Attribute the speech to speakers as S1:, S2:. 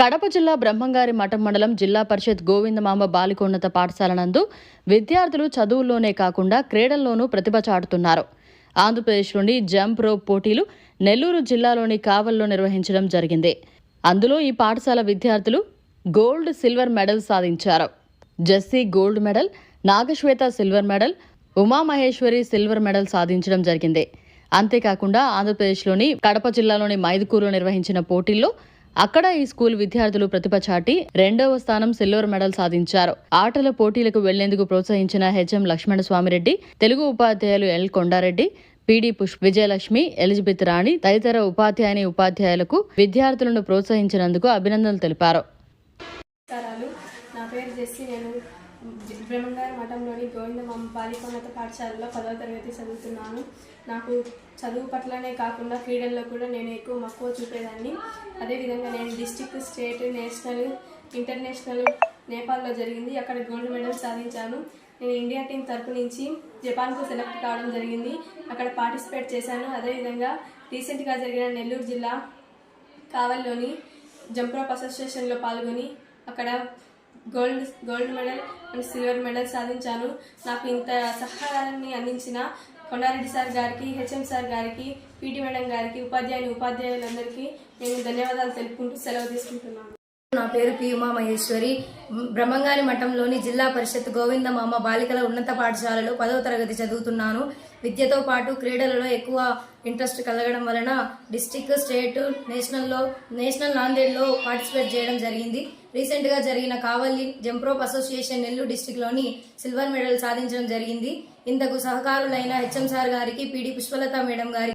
S1: కడప జిల్లా బ్రహ్మంగారి మఠం మండలం జిల్లా పరిషత్ గోవిందమాంబ బాలికోన్నత పాఠశాల నందు విద్యార్థులు చదువుల్లోనే కాకుండా క్రీడల్లోనూ ప్రతిభ చాటుతున్నారు. ఆంధ్రప్రదేశ్లోని జంప్ రోప్ పోటీలు నెల్లూరు జిల్లాలోని కావల్లో నిర్వహించడం జరిగింది. అందులో ఈ పాఠశాల విద్యార్థులు గోల్డ్ సిల్వర్ మెడల్ సాధించారు. Jessie gold medal Nagasweta silver medal Umamaheswari silver medal సాధించడం జరిగింది. అంతేకాకుండా ఆంధ్రప్రదేశ్లోని కడప జిల్లాలోని మైదుకూరులో నిర్వహించిన పోటీల్లో అక్కడ ఈ స్కూల్ విద్యార్థులు ప్రతిభ చాటి రెండవ స్థానం సిల్వర్ మెడల్ సాధించారు. ఆటల పోటీలకు వెళ్ళేందుకు ప్రోత్సహించిన హెచ్ఎం లక్ష్మణ స్వామిరెడ్డి తెలుగు ఉపాధ్యాయులు L Kondareddy PD Pushpa Vijayalakshmi Elizabeth Rani తదితర ఉపాధ్యాయుని ఉపాధ్యాయులకు విద్యార్థులను ప్రోత్సహించినందుకు అభినందనలు తెలిపారు.
S2: నమస్కారాలు నా పేరు జెస్సి. నేను జ- బ్రహ్మంగారి మఠంలోని గోవిందమ్మ బాలికోన్నత పాఠశాలలో పదవ తరగతి చదువుతున్నాను. నాకు చదువు పట్లనే కాకుండా క్రీడల్లో కూడా నేను ఎక్కువ మక్కువ చూపేదాన్ని. అదేవిధంగా నేను డిస్టిక్ స్టేట్ నేషనల్ ఇంటర్నేషనల్ నేపాల్లో జరిగింది. అక్కడ గోల్డ్ మెడల్ సాధించాను. నేను ఇండియా టీం తరపు నుంచి జపాన్కు సెలెక్ట్ కావడం జరిగింది. అక్కడ పార్టిసిపేట్ చేశాను. అదేవిధంగా రీసెంట్గా జరిగిన నెల్లూరు జిల్లా కావల్లోని జంప్రోప్ అసోసియేషన్లో పాల్గొని అక్కడ gold gold medal and silver medal సాధించాను నాకు ఇంత సహాయాన్ని అందించిన కొండారెడ్డి సార్ గారికి హెచ్ఎం సార్ గారికి పీటీ మేడం గారికి ఉపాధ్యాయుని ఉపాధ్యాయులందరికీ నేను ధన్యవాదాలు తెలుపుకుంటూ సెలవు తీసుకుంటున్నాను.
S3: నా పేరు పి ఉమా మహేశ్వరి. బ్రహ్మంగారి మఠంలోని జిల్లా పరిషత్ గోవిందమామ బాలికల ఉన్నత పాఠశాలలో పదవ తరగతి చదువుతున్నాను. విద్యతో పాటు క్రీడలలో ఎక్కువ ఇంట్రెస్ట్ కలగడం వలన డిస్టిక్ స్టేట్ నేషనల్లో నేషనల్ నాందేడ్లో పార్టిసిపేట్ చేయడం జరిగింది. రీసెంట్గా జరిగిన Kavali jump rope association Nellore డిస్టిక్లోని silver medal సాధించడం జరిగింది. ఇంతకు సహకారులైన హెచ్ఎం సార్ గారికి పిడి పుష్పలత మేడం గారికి